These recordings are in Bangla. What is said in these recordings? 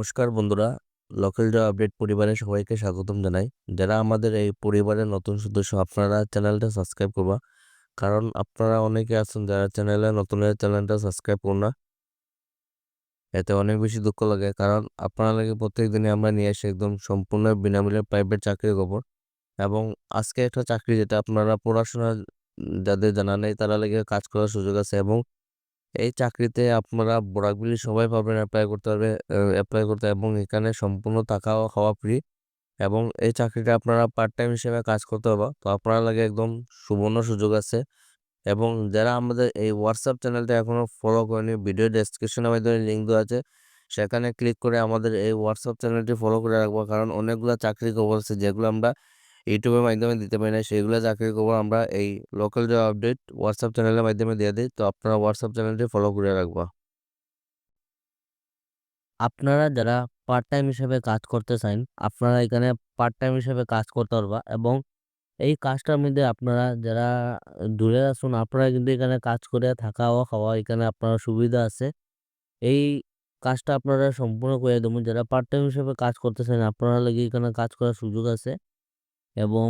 নমস্কার বন্ধুরা। লোকাল জব আপডেট পরিবারের সবাইকে স্বাগতম জানাই। যারা আমাদের এই পরিবারের নতুন সদস্য, আপনারা চ্যানেলটা সাবস্ক্রাইব করবা। কারণ আপনারা অনেকে আছেন যারা চ্যানেলে নতুন চ্যানেলটা সাবস্ক্রাইব করুন না। এতে অনেক বেশি দুঃখ লাগে। কারণ আপনারা লাগে প্রত্যেক দিনই আমরা নিয়ে আসি একদম সম্পূর্ণ বিনামূল্যে প্রাইভেট চাকরির খবর। এবং আজকে একটা চাকরি যেটা আপনারা পড়াশোনা যাদের জানা নেই, তারা লেগে কাজ করার সুযোগ আছে। এবং এই চাকরিতে আপনারা বরাকবিলি সবাই পাবেন অ্যাপ্লাই করতে পারবে অ্যাপ্লাই করতে এবং এখানে সম্পূর্ণ থাকা ও খাওয়া ফ্রি এবং এই চাকরিটা আপনারা পার্ট টাইম হিসেবে কাজ করতে পারবা। তো আপনারা লাগে একদম সুবর্ণ সুযোগ আছে এবং যারা আমাদের এই হোয়াটসঅ্যাপ চ্যানেলটা এখনও ফলো করেনি ভিডিও ডেসক্রিপশনের মাধ্যমে লিঙ্ক দেওয়া আছে, সেখানে ক্লিক করে আমাদের এই হোয়াটসঅ্যাপ চ্যানেলটি ফলো করে রাখব। কারণ অনেকগুলো চাকরি খবর আছে যেগুলো আমরা ইউটিউবের মাধ্যমে দিতে পারি না সেইগুলো চাকরির খবর আমরা এই লোকাল জব আপডেট হোয়াটসঅ্যাপ চ্যানেলের মাধ্যমে দিয়ে দিই। তো আপনারা হোয়াটসঅ্যাপ চ্যানেলটি ফলো করে রাখবা। আপনারা যারা পার্ট টাইম হিসেবে কাজ করতে চান, আপনারা এখানে পার্ট টাইম হিসেবে কাজ করতে পারবা এবং এই কাজটার মধ্যে আপনারা যারা দূরে আসুন আপনারা কিন্তু এখানে কাজ করে থাকা ও খাওয়া এখানে আপনার সুবিধা আছে। এই কাজটা আপনারা সম্পূর্ণ করে দেবেন। যারা পার্ট টাইম হিসেবে কাজ করতে চান, আপনারা লাগে এখানে কাজ করার সুযোগ আছে। এবং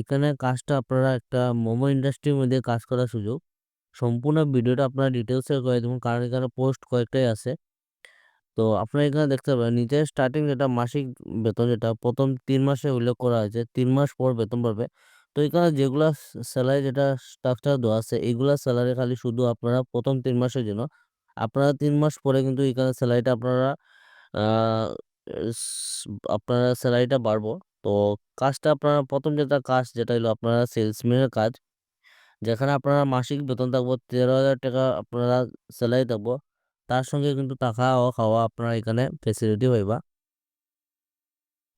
এখানে কাজটা আপনারা একটা মোমো ইন্ডাস্ট্রির মধ্যে কাজ করার সুযোগ। সম্পূর্ণ ভিডিওটা আপনারা ডিটেলসে করে দেবেন কারণ এখানে পোস্ট কয়েকটাই আছে। তো আপনারা এখানে দেখতে পাবেন নিচে স্টার্টিং যেটা মাসিক বেতন যেটা, প্রথম তিন মাসে উল্লেখ করা হয়েছে, তিন মাস পর বেতন পাবে। তো এখানে যেগুলা স্যালারি যেটা স্ট্রাকচার দেওয়া আছে এইগুলা স্যালারি খালি শুধু আপনারা প্রথম তিন মাসের জন্য। আপনারা তিন মাস পরে কিন্তু এখানে স্যালারিটা আপনারা আপনারা স্যালারিটা বাড়বো। তো কাজটা আপনারা প্রথম যেটা কাজ যেটা হলো আপনারা সেলসম্যানের কাজ। যেখানে আপনারা মাসিক বেতন থাকব তেরো হাজার টাকা আপনারা স্যালারি থাকব। তার সঙ্গে কিন্তু টাকা ও খাওয়া আপনারা এখানে ফেসিলিটি হইবা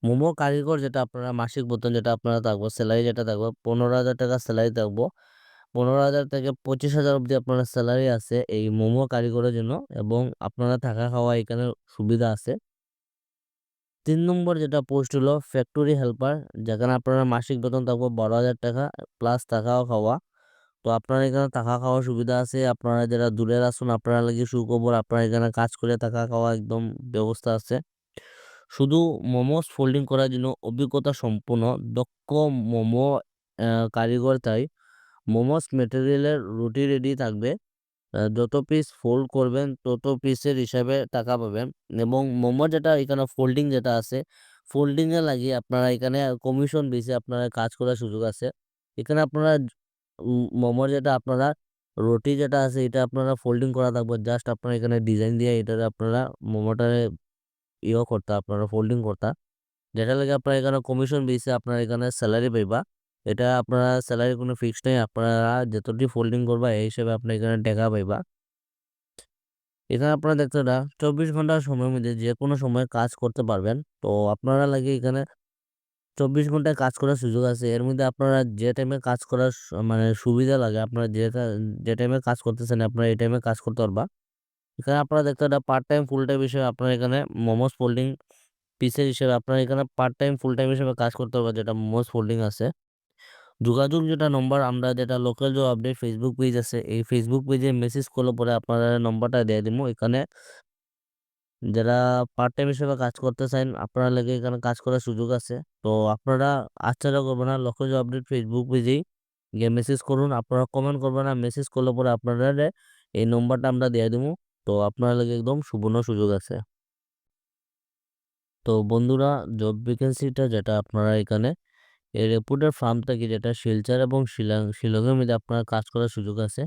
মোমো কারিগর যেটা আপনারা মাসিক বেতন যেটা আপনারা থাকব স্যালারি যেটা থাকব, পনেরো হাজার টাকা স্যালারি থাকব। পনেরো হাজার থেকে পঁচিশ হাজার অবধি আপনার স্যালারি আছে এই মোমো কারিগরের জন্য এবং আপনারা থাকা খাওয়া এখানে সুবিধা আছে। তিন নম্বর যেটা পোস্ট হলো ফ্যাক্টরি হেল্পার যেখানে আপনারা মাসিক বেতন থাকব বারো হাজার টাকা প্লাস থাকাও খাওয়া। তো আপনার এখানে থাকা খাওয়ার সুবিধা আছে, আপনারা যারা দূরের আসুন আপনারা লাগে সুখবর, আপনারা এখানে কাজ করে থাকা খাওয়া একদম ব্যবস্থা আছে। শুধু মোমোস ফোল্ডিং করার জন্য অভিজ্ঞতা সম্পূর্ণ, দক্ষ মোমো কারিগর তাই। মোমোস মেটেরিয়ালের রুটি রেডি থাকবে। যত পিস ফোল্ড করবেন, তত পিসের হিসাবে টাকা পাবেন। এবং মোমো যেটা, এখানে ফোল্ডিং যেটা আছে ফোল্ডিংয়ে লাগিয়ে আপনারা এখানে কমিশন বেসে আপনারা কাজ করার সুযোগ আছে। এখানে আপনারা মোমোর যেটা আপনারা, রুটি যেটা আছে, এটা আপনারা ফোল্ডিং করা থাকবে। জাস্ট আপনারা এখানে ডিজাইন দিয়ে এটা আপনারা মোমোটারে ইয়ে করতা, আপনারা ফোল্ডিং করতা। যেটা লাগে আপনারা এখানে কমিশন বেসে আপনারা এখানে স্যালারি পাইবা। এটা আপনারা স্যালারি কোনো ফিক্স নেই, আপনারা যতটি ফোল্ডিং করবা, এই হিসেবে আপনি এখানে টাকা পাইবা। এখানে আপনারা দেখতে না চব্বিশ ঘণ্টার সময়ের মধ্যে যে কোনো সময় কাজ করতে পারবেন। তো আপনারা লাগে এখানে চব্বিশ ঘন্টায় কাজ করার সুযোগ আছে। এর মধ্যে আপনারা যে টাইমে কাজ করার মানে সুবিধা লাগে, আপনারা যে যে টাইমে কাজ করতেছেন, আপনারা এই টাইমে কাজ করতে পারবা। এখানে আপনারা দেখতে পারেন পার্ট টাইম ফুল টাইম হিসেবে আপনারা এখানে মোমোস ফোল্ডিং পিসের হিসেবে আপনারা এখানে পার্ট টাইম ফুল টাইম হিসেবে কাজ করতে পারবেন যেটা মোমোস ফোল্ডিং আছে। যোগাযোগ যেটা নম্বর আমরা যেটা লোকাল যে আপডেট ফেসবুক পেজ আছে, এই ফেসবুক পেজে মেসেজ করলে পরে আপনারা নম্বরটা দিয়ে দিব এখানে যারা পার্ট টাইম হিসেবে কাজ করতে চান, আপনারা লাগে এখানে কাজ করার সুযোগ আছে। তো আপনারা আশ্চর্য করবেন না লোকাল যে আপডেট ফেসবুক পেজেই গিয়ে মেসেজ করুন, আপনারা কমেন্ট করবেন না মেসেজ করলে পরে আপনারা এই নম্বরটা আমরা দিয়ে দেবো তো আপনারা লাগে একদম সুবর্ণ সুযোগ আছে। তো বন্ধুরা জব ভ্যাকেন্সিটা যেটা আপনারা এখানে এই রেপুটের ফার্ম থেকে যেটা শিলচর এবং শিলং, শিলংয়ের মধ্যে আপনার কাজ করার সুযোগ আছে?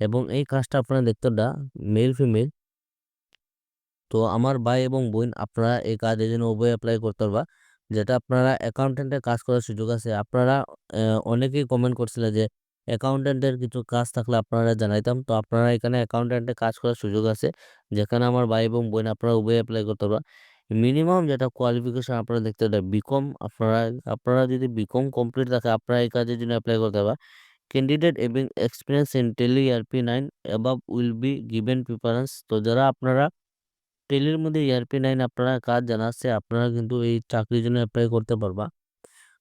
এবং এই কাজটা আপনারা দেখতে দা মেল ফিমেল তো আমার ভাই এবং বোন, আপনারা এই কাজের জন্য উভয় অ্যাপ্লাই করতে পারবা। যেটা আপনারা অ্যাকাউন্টেন্টের কাজ করার সুযোগ আছে। আপনারা অনেকেই কমেন্ট করছিলেন যে অ্যাকাউন্টেন্টের কিছু কাজ থাকলে আপনারা জানাইতাম। তো আপনারা এখানে অ্যাকাউন্টেন্টের কাজ করার সুযোগ আছে। যেখানে আমার ভাই এবং বোন, আপনারা উভয় অ্যাপ্লাই করতে পারবা। মিনিমাম যেটা কোয়ালিফিকেশন আপনারা দেখতে পাবেন বিকম আপনারা আপনারা যদি বিকম কমপ্লিট থাকে, আপনারা এই কাজের জন্য অ্যাপ্লাই করতে পারবেন। ক্যান্ডিডেট এবং experience in Tally ERP nine above will be given preference তো যারা আপনারা টেলির মধ্যে ইআরপি নাইন আপনারা কাজ জানাচ্ছে, আপনারা কিন্তু এই চাকরির জন্য অ্যাপ্লাই করতে পারবা।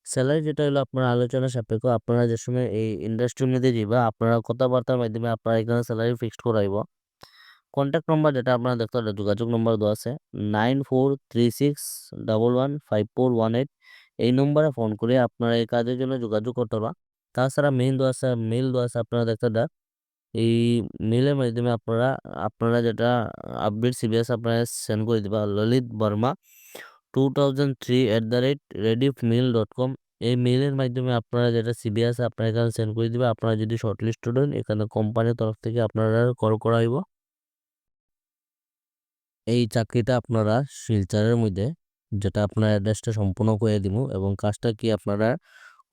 স্যালারি যেটা হলো আপনার আলোচনা সাপেক্ষ, আপনারা যে সময় এই ইন্ডাস্ট্রির মধ্যে যাবা আপনারা কথাবার্তার মাধ্যমে আপনারা এখানে স্যালারি ফিক্সড করাইব। কন্ট্যাক্ট নম্বর যেটা আপনারা দেখতে পারেন যোগাযোগ নম্বর দেওয়া আছে nine four three six double one five four one eight এই নম্বরে ফোন করে আপনারা এই কাজের জন্য যোগাযোগ করতে পারবা। তাছাড়া মেইল দেওয়া আছে মেইল দেওয়া আছে আপনারা দেখতে দেন এই মেইলের মাধ্যমে আপনারা আপনারা যেটা আপডেট সিবিএস আপনারা সেন্ড করে দিবা। Lalit Varma two thousand three at the rate Rediff mail dot com এই মেইলের মাধ্যমে আপনারা যেটা সিবিএস আপনারা এখানে সেন্ড করে দিবে। আপনারা যদি শর্টলিস্টেড হন এখানে কোম্পানির তরফ থেকে আপনারা কল করা হইব। এই চাকরিটা আপনারা শিলচরের মধ্যে, যেটা আপনার অ্যাড্রেসটা সম্পূর্ণ করে দিব এবং কাজটা কি আপনারা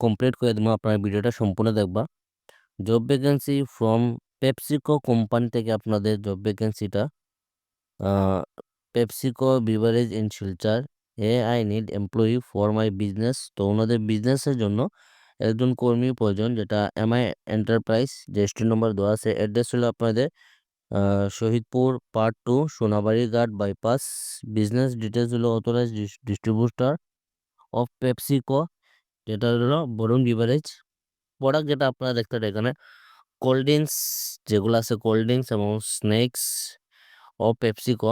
কমপ্লিট করে দিব আপনারা ভিডিওটা সম্পূর্ণ দেখবা। Job vacancy from PepsiCo company থেকে আপনাদের জব ভ্যাকেন্সিটা PepsiCo beverage in Silchar A I need employee for my business তো ওনাদের বিজনেসের জন্য একজন কর্মী প্রয়োজন, যেটা এমআই এন্টারপ্রাইজ রেজিস্ট্রি নম্বর দেওয়া আছে অ্যাড্রেস হলো আপনাদের Shahidpur part two Sonabari Ghat bypass business details হলো অথরাইজ ডিস্ট্রিবিউটার অফ পেপসিকো যেটা হলো বরুণ বিভারেজ প্রোডাক্ট যেটা আপনারা দেখতে এখানে। কোল্ড ড্রিঙ্কস যেগুলো আছে কোল্ড ড্রিঙ্কস এবং snacks O PepsiCo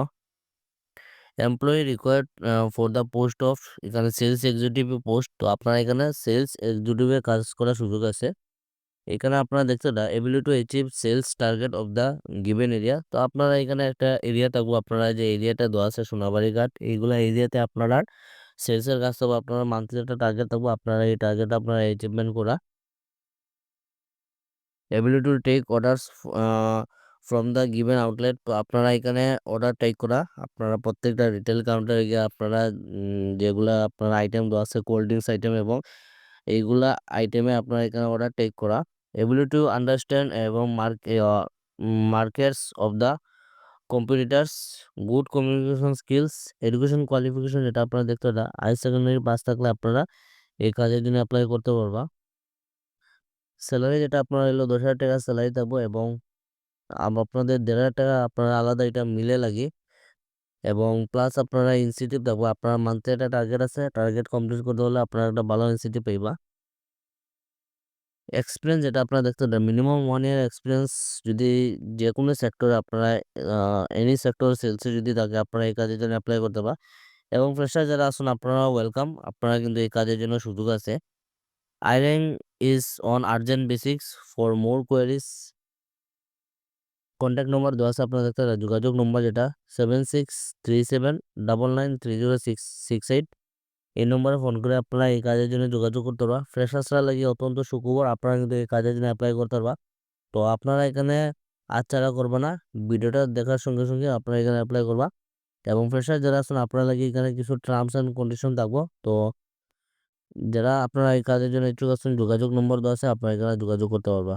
employee required for the post of এখানে সেলস এক্সিকিউটিভ পোস্ট তো আপনারা এখানে সেলস এক্সিকিউটিভে কাজ করার সুযোগ আছে। এখানে আপনারা দেখতে the ability to achieve sales target of the given area তো আপনারা এখানে একটা এরিয়া থাকব, আপনারা যে এরিয়াটা দেওয়া আছে সোনাবাড়ি ঘাট, এইগুলো এরিয়াতে আপনারা সেলসের কাজ থাকব, আপনারা মান্থলি একটা টার্গেট থাকব, আপনারা এই টার্গেট আপনারা অ্যাচিভমেন্ট করা। Ability to take orders from the given outlet তো আপনারা এখানে অর্ডার টেক করা। আপনারা প্রত্যেকটা রিটেল কাউন্টারে গিয়ে আপনারা যেগুলা আপনার আইটেম দেওয়া আছে কোল্ড ড্রিঙ্কস আইটেম এবং এইগুলা আইটেমে আপনারা এখানে অর্ডার টেক করা। এবিলিটি টু আন্ডারস্ট্যান্ড এবং markets of the competitors good communication skills education qualification যেটা আপনারা দেখতে পারা হাই সেকেন্ডারি পাস থাকলে আপনারা এই কাজের জন্য অ্যাপ্লাই করতে পারবা। স্যালারি যেটা আপনারা হলো দশ হাজার টাকা স্যালারি থাকব এবং আপনাদের দেড় হাজার টাকা আপনারা আলাদা এটা মিলে লাগে এবং প্লাস আপনারা ইনসেন্টিভ থাকব আপনার মান্থলি একটা টার্গেট আছে টার্গেট কমপ্লিট করতে হলে আপনারা একটা ভালো ইনসেন্টিভ পাইবা। এক্সপিরিয়েন্স যেটা আপনারা দেখতে পারেন মিনিমাম ওয়ান ইয়ার এক্সপিরিয়েন্স যদি যে কোনো সেক্টরে আপনারা এনি সেক্টর সেলসে যদি থাকে, আপনারা এই কাজের জন্য অ্যাপ্লাই করতে পারেন। এবং ফ্রেশার যারা আসুন আপনারা ওয়েলকাম আপনারা কিন্তু এই কাজের জন্য সুযোগ আছে। Hiring is on urgent basis for more queries contact number দেওয়া আছে আপনারা দেখতে পারেন যোগাযোগ নম্বর যেটা seven six three seven double nine three zero six six eight এই নম্বরে ফোন করে আপনারা এই কাজের জন্য যোগাযোগ করতে পারবা। ফ্রেশার্সরা লাগে অত্যন্ত সুখবর, আপনারা কিন্তু এই কাজের জন্য অ্যাপ্লাই করতে পারবা। তো আপনারা এখানে আচ্ছাড়া করবে না, ভিডিওটা দেখার সঙ্গে সঙ্গে আপনারা এখানে অ্যাপ্লাই করবা। এবং ফ্রেশার যারা আছেন, আপনারা লাগে এখানে কিছু টার্মস অ্যান্ড কন্ডিশন থাকব। তো যারা আপনারা এই কাজের জন্য ইচ্ছুক আছেন, যোগাযোগ নম্বর দেওয়া আছে, আপনারা এখানে যোগাযোগ করতে পারবা।